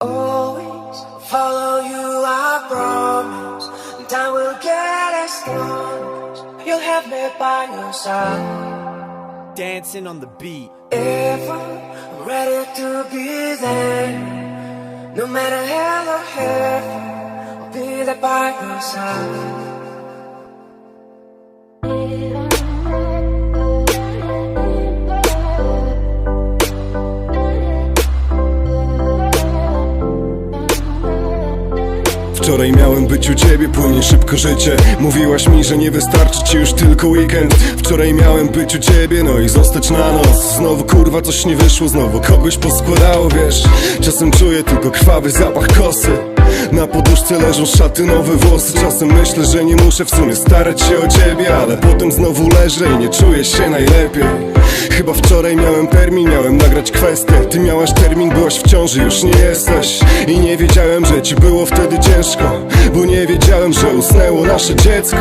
Always follow you, I promise. And time will get us strong. You'll have me by your side. Dancing on the beat. If I'm ready to be there, no matter hell or heaven, I'll be there by your side. Wczoraj miałem być u ciebie, płynie szybko życie. Mówiłaś mi, że nie wystarczy ci już tylko weekend. Wczoraj miałem być u ciebie, no i zostać na noc. Znowu kurwa coś nie wyszło, znowu kogoś poskładało, wiesz. Czasem czuję tylko krwawy zapach kosy na poduszce leżą szaty, nowe włosy. Czasem myślę, że nie muszę w sumie starać się o ciebie Ale potem znowu leżę i nie czuję się najlepiej. Chyba wczoraj miałem termin, miałem nagrać kwestię. Ty miałaś termin, byłaś w ciąży, już nie jesteś. I nie wiedziałem, że ci było wtedy ciężko Bo nie wiedziałem, że usnęło nasze dziecko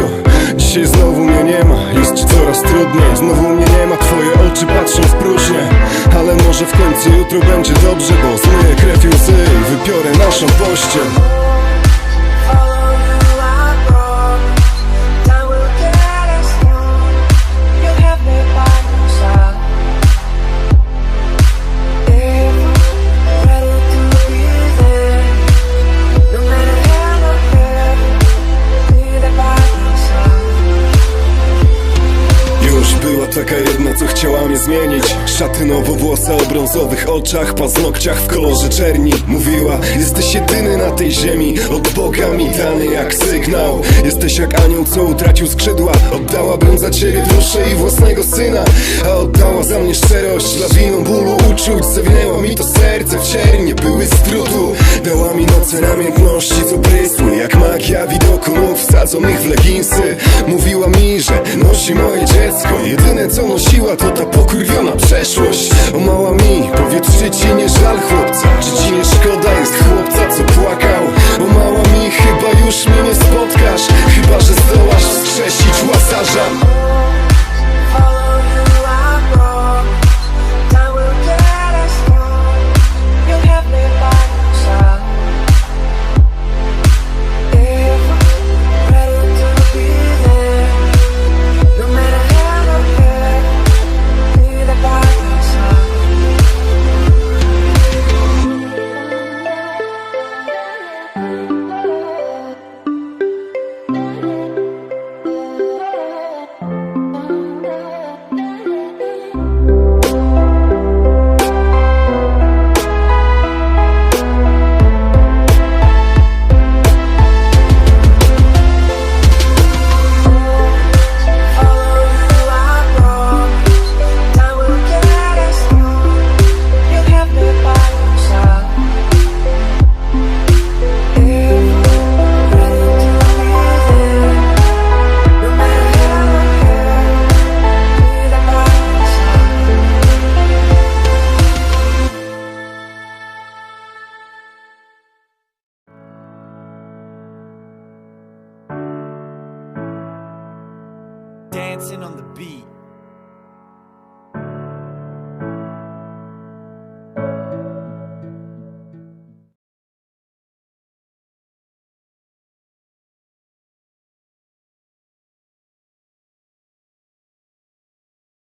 Dzisiaj znowu mnie nie ma, jest coraz trudniej. Znowu mnie nie ma, twoje oczy patrzą w próżnię. Ale może w końcu jutro będzie dobrze Bo zmyję krew i łzy i wypiorę naszą pościel taka jedna, co chciała mnie zmienić. Szatynowo włosa o brązowych oczach Paznokciach w kolorze czerni. Mówiła, jesteś jedyny na tej ziemi. Od Boga mi dany jak sygnał. Jesteś jak anioł, co utracił skrzydła. Oddałabym za ciebie duszę i własnego syna. A oddała za mnie szczerość Lawiną bólu uczuć. Zawinęła mi to serce w ciernie Były z trudu. Dała mi noce namiętności, co prysły Jak magia widoku Sadzą w leginsy. Mówiła mi, że nosi moje dziecko. Jedyne co nosiła to ta pokurwiona przeszłość. O mała mi, powie czy ci nie żal chłopca. Czy ci nie szkoda jest chłopca co płakał? O mała mi, chyba już mnie nie spotkasz. Chyba, że zdołasz wskrzesić łasarza. Jackson on the beat.